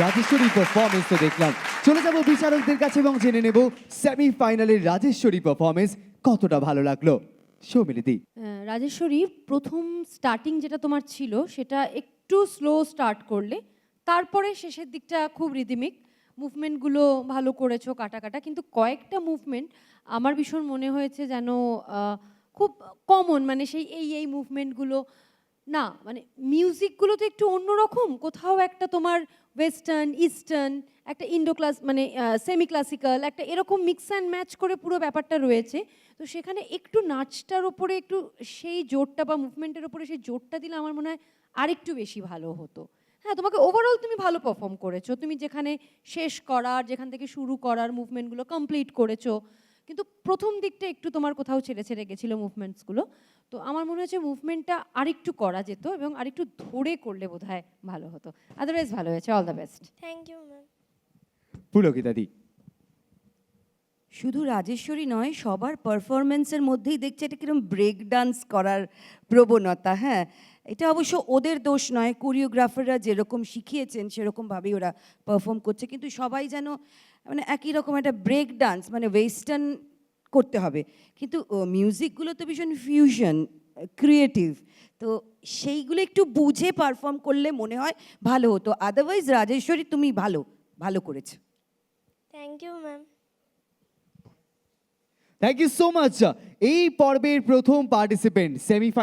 Rajeshwari performance তো দেখলাম। চলে যাব বিচারকদের কাছে এবং জেনে নেব সেমিফাইনালের রাজেশ্বরী পারফরমেন্স কতটা ভালো লাগল। সৌমিলিদি। রাজেশ্বরী, প্রথম স্টার্টিং যেটা তোমার ছিল, সেটা একটু স্লো স্টার্ট করলে, তারপরে শেষের দিকটা খুব রিদিমিক মুভমেন্টগুলো ভালো করেছ কাটা কাটা কিন্তু কয়েকটা মুভমেন্ট আমার ভীষণ মনে হয়েছে যেন খুব কমন মানে সেই এই এই মুভমেন্টগুলো না মানে মিউজিকগুলো তো একটু অন্যরকম, কোথাও একটা তোমার ওয়েস্টার্ন ইস্টার্ন একটা ইন্ডো ক্লাস মানে সেমি ক্লাসিক্যাল একটা এরকম মিক্স অ্যান্ড ম্যাচ করে পুরো ব্যাপারটা রয়েছে। তো সেখানে একটু নাচটার ওপরে একটু সেই জোরটা বা মুভমেন্টের ওপরে সেই জোরটা দিলে আমার মনে হয় আরেকটু বেশি ভালো হতো। হ্যাঁ তোমাকে ওভারঅল তুমি ভালো পারফর্ম করেছ। তুমি যেখানে শেষ করার, যেখান থেকে শুরু করার মুভমেন্টগুলো কমপ্লিট করেছ। কিন্তু প্রথম দিকটা একটু তোমার কোথাও ছেড়ে ছেড়ে গেছিল মুভমেন্টসগুলো তো আমার মনে হচ্ছে মুভমেন্টটা আরেকটু করা যেত এবং আরেকটু ধরে করলে বোধহয় ভালো হতো। আদারওয়াইজ ভালো হয়েছে। All the best thank you ma'am পুলকিতাদি শুধু রাজেশ্বরী নয় সবার পারফরমেন্সের মধ্যেই দেখছে এটা কীরকম ব্রেক ডান্স করার প্রবণতা হ্যাঁ? এটা অবশ্য ওদের দোষ নয় কোরিওগ্রাফাররা যেরকম শিখিয়েছেন সেরকমভাবেই ওরা পারফর্ম করছে। কিন্তু সবাই যেন মানে একই রকম একটা ব্রেক ডান্স মানে ওয়েস্টার্ন করতে হবে। কিন্তু মিউজিকগুলো তো ভীষণ ফিউশন ক্রিয়েটিভ তো সেইগুলো একটু বুঝে পারফর্ম করলে মনে হয় ভালো হতো। আদারওয়াইজ রাজেশ্বরী তুমি ভালো ভালো করেছ। Thank you ma'am thank you so much এই পর্বের প্রথম পার্টিসিপেন্ট সেমিফাইনাল